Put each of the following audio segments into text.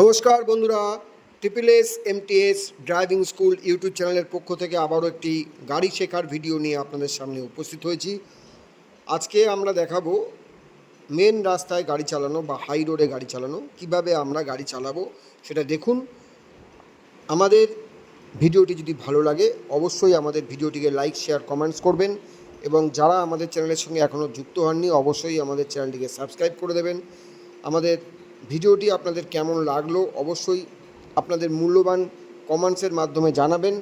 নমস্কার বন্ধুরা triple S MTS driving school YouTube চ্যানেলের পক্ষ থেকে আবারও একটি গাড়ি শেখার ভিডিও নিয়ে আপনাদের সামনে উপস্থিত হয়েছি। আজকে আমরা দেখাবো মেন রাস্তায় গাড়ি চালানো বা হাই রোডে গাড়ি চালানো, কীভাবে আমরা গাড়ি চালাবো সেটা দেখুন। আমাদের ভিডিওটি যদি ভালো লাগে, অবশ্যই আমাদের ভিডিওটিকে লাইক শেয়ার কমেন্টস করবেন এবং যারা আমাদের চ্যানেলের সঙ্গে এখনও যুক্ত হননি, অবশ্যই আমাদের চ্যানেলটিকে সাবস্ক্রাইব করে দেবেন। আমাদের ভিডিওটি আপনাদের কেমন লাগল অবশ্যই আপনাদের মূল্যবান কমেন্টসের মাধ্যমে জানাবেন।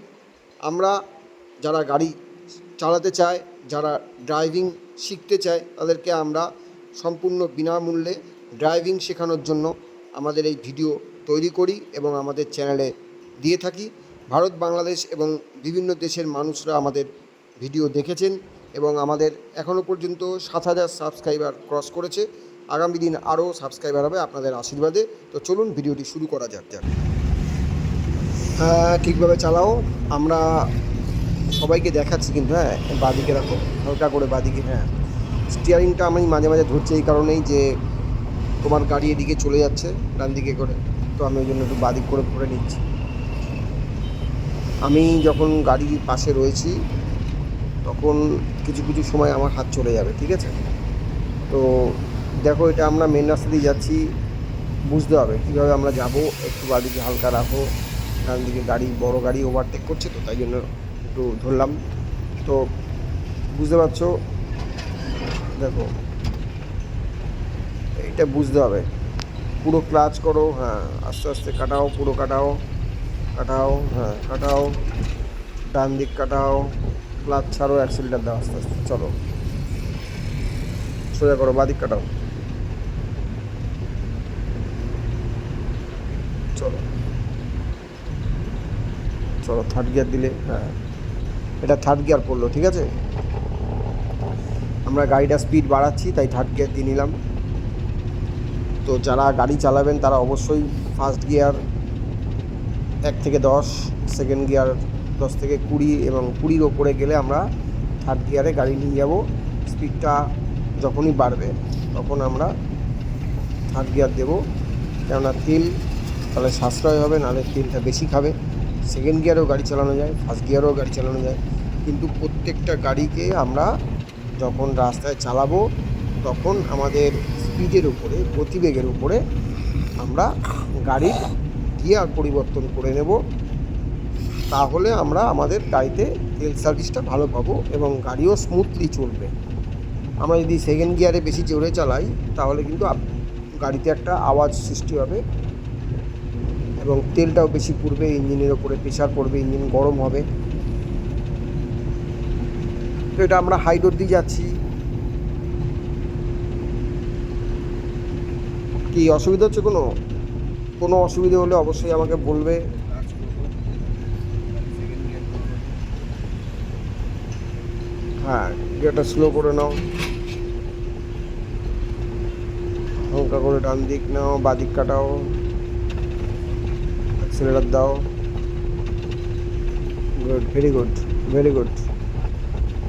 আমরা যারা গাড়ি চালাতে চায়, যারা ড্রাইভিং শিখতে চায়, তাদেরকে আমরা সম্পূর্ণ বিনামূল্যে ড্রাইভিং শেখানোর জন্য আমাদের এই ভিডিও তৈরি করি এবং আমাদের চ্যানেলে দিয়ে থাকি। ভারত, বাংলাদেশ এবং বিভিন্ন দেশের মানুষরা আমাদের ভিডিও দেখেছেন এবং আমাদের এখনও পর্যন্ত সাত হাজার সাবস্ক্রাইবার ক্রস করেছে। আগামী দিন আরও সাবস্ক্রাইবার হবে আপনাদের আশীর্বাদে। তো চলুন ভিডিওটি শুরু করা যাক যাক। হ্যাঁ ঠিকভাবে চালাও। আমরা সবাইকে দেখাচ্ছি কিন্তু হ্যাঁ বাদিকে রাখো। হালকা করে বাদিকে হ্যাঁ। স্টিয়ারিংটা আমি মাঝে মাঝে ধরছি এই কারণেই যে তোমার গাড়ি এদিকে চলে যাচ্ছে, ডান দিকে করে। তো আমি ওই জন্য একটু বাদিক করে করে নিচ্ছি। আমি যখন গাড়ির পাশে রয়েছি, তখন কিছু কিছু সময় আমার হাত চলে যাবে, ঠিক আছে? তো দেখো, এটা আমরা মেন রাস্তা দিয়ে যাচ্ছি। বুঝতে হবে কীভাবে আমরা যাব। একটু বাদিকে হালকা রাখো। ডান দিকে গাড়ি, বড় গাড়ি ওভারটেক করছে তো, তাই জন্য একটু ধরলাম। তো বুঝতে পারছ? দেখো এটা বুঝতে হবে। পুরো ক্লাচ করো হ্যাঁ আস্তে আস্তে কাটাও, পুরো কাটাও কাটাও হ্যাঁ কাটাও, ডান দিক কাটাও ক্লাচ ছাড়ো অ্যাক্সিলেটার দাও আস্তে আস্তে, চলো। সোজা করো বাদিক কাটাও। চলো। চলো থার্ড গিয়ার দিলে হ্যাঁ। এটা থার্ড গিয়ার পড়ল, ঠিক আছে? আমরা গাড়িটা স্পিড বাড়াচ্ছি, তাই থার্ড গিয়ার দিয়ে নিলাম। তো যারা গাড়ি চালাবেন, তারা অবশ্যই ফার্স্ট গিয়ার এক থেকে দশ সেকেন্ড গিয়ার দশ থেকে কুড়ি এবং কুড়ির ওপরে গেলে আমরা থার্ড গিয়ারে গাড়ি নিয়ে যাব। স্পিডটা যখনই বাড়বে, তখন আমরা থার্ড গিয়ার দেবো। কেননা তেল তাহলে সাশ্রয় হবে, নাহলে তেলটা বেশি খাবে। সেকেন্ড গিয়ারেও গাড়ি চালানো যায় ফার্স্ট গিয়ারেও গাড়ি চালানো যায়। কিন্তু প্রত্যেকটা গাড়িকে আমরা যখন রাস্তায় চালাবো, তখন আমাদের স্পিডের উপরে, গতিবেগের উপরে আমরা গাড়ির গিয়ার পরিবর্তন করে নেব। তাহলে আমরা আমাদের গাড়িতে তেল সার্ভিসটা ভালো পাবো এবং গাড়িও স্মুথলি চলবে। আমরা যদি সেকেন্ড গিয়ারে বেশি জোরে চালাই, তাহলে কিন্তু গাড়িতে একটা আওয়াজ সৃষ্টি হবে। এবং তেলটাও বেশি পড়বে, ইঞ্জিনের ওপরে প্রেশার পড়বে, ইঞ্জিন গরম হবে। তো এটা আমরা হাই রোড দিয়ে যাচ্ছি। কি, অসুবিধা হচ্ছে কোনো? কোনো অসুবিধা হলে অবশ্যই আমাকে বলবে। হ্যাঁ গিয়ারটা স্লো করে নাও। হালকা করে ডান দিক নাও, বাদিক কাটাও। অ্যাক্সিলেটার দাও। Good very good very good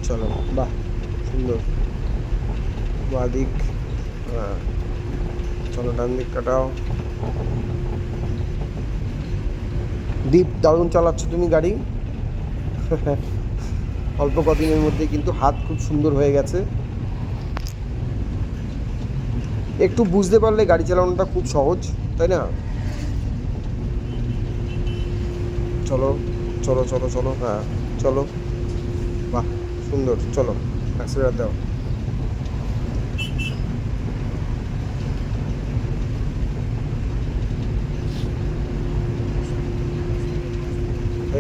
চলো, বাহ, সুন্দর। বাদিক হ্যাঁ। চলো ডান দিক কাটাও। দীপ, দারুণ চালাচ্ছ তুমি গাড়ি। অল্প কদিনের মধ্যে কিন্তু হাত খুব সুন্দর হয়ে গেছে। একটু বুঝতে পারলে গাড়ি চালানোটা খুব সহজ, তাই না? চলো চলো চলো চলো হ্যাঁ চলো। বাহ, সুন্দর, চলো অ্যাক্সিলেটার দাও।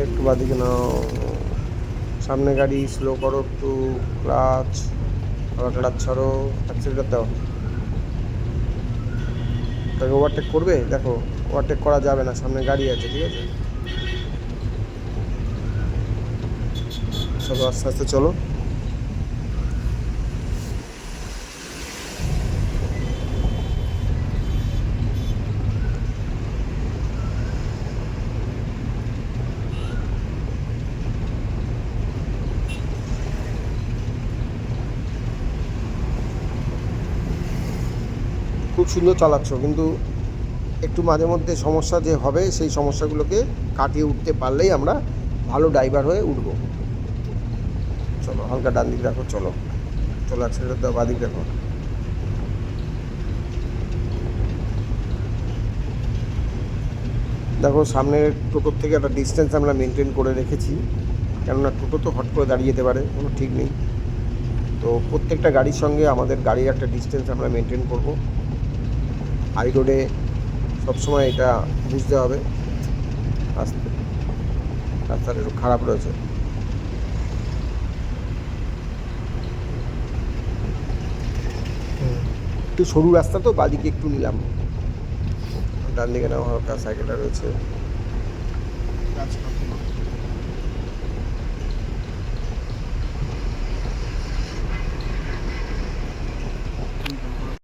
একটু বাদিকে নাও। সামনে গাড়ি স্লো করো একটু ক্লাচ আবার ক্লাচ ছাড়ো অ্যাক্সিলেটার দাও। তাকে ওভারটেক করবে? দেখো ওভারটেক করা যাবে না, সামনে গাড়ি আছে, ঠিক আছে? চলো, আস্তে আস্তে চলো। খুব সুন্দর চালাচ্ছ, কিন্তু একটু মাঝে মধ্যে সমস্যা যে হবে, সেই সমস্যাগুলোকে কাটিয়ে উঠতে পারলেই আমরা ভালো ড্রাইভার হয়ে উঠব। চলো, হালকা ডান দিক রাখো চলো। চলো অ্যাক্সিডেন্ট দাও বাদিক রাখো দেখো। সামনের টোটোর থেকে একটা ডিস্টেন্স আমরা মেনটেন করে রেখেছি। কেননা টোটো তো হট করে দাঁড়িয়ে যেতে পারে, কোনো ঠিক নেই। তো প্রত্যেকটা গাড়ির সঙ্গে আমাদের গাড়ির একটা ডিস্টেন্স আমরা মেনটেন করব। হাই রোডে সবসময় এটা বুঝতে হবে। রাস্তা রাস্তাটা একটু খারাপ রয়েছে। একটু সরু রাস্তা তো বাদিকে একটু নিলাম। ডান দিকে নেওয়া হালকা সাইকেলটা রয়েছে।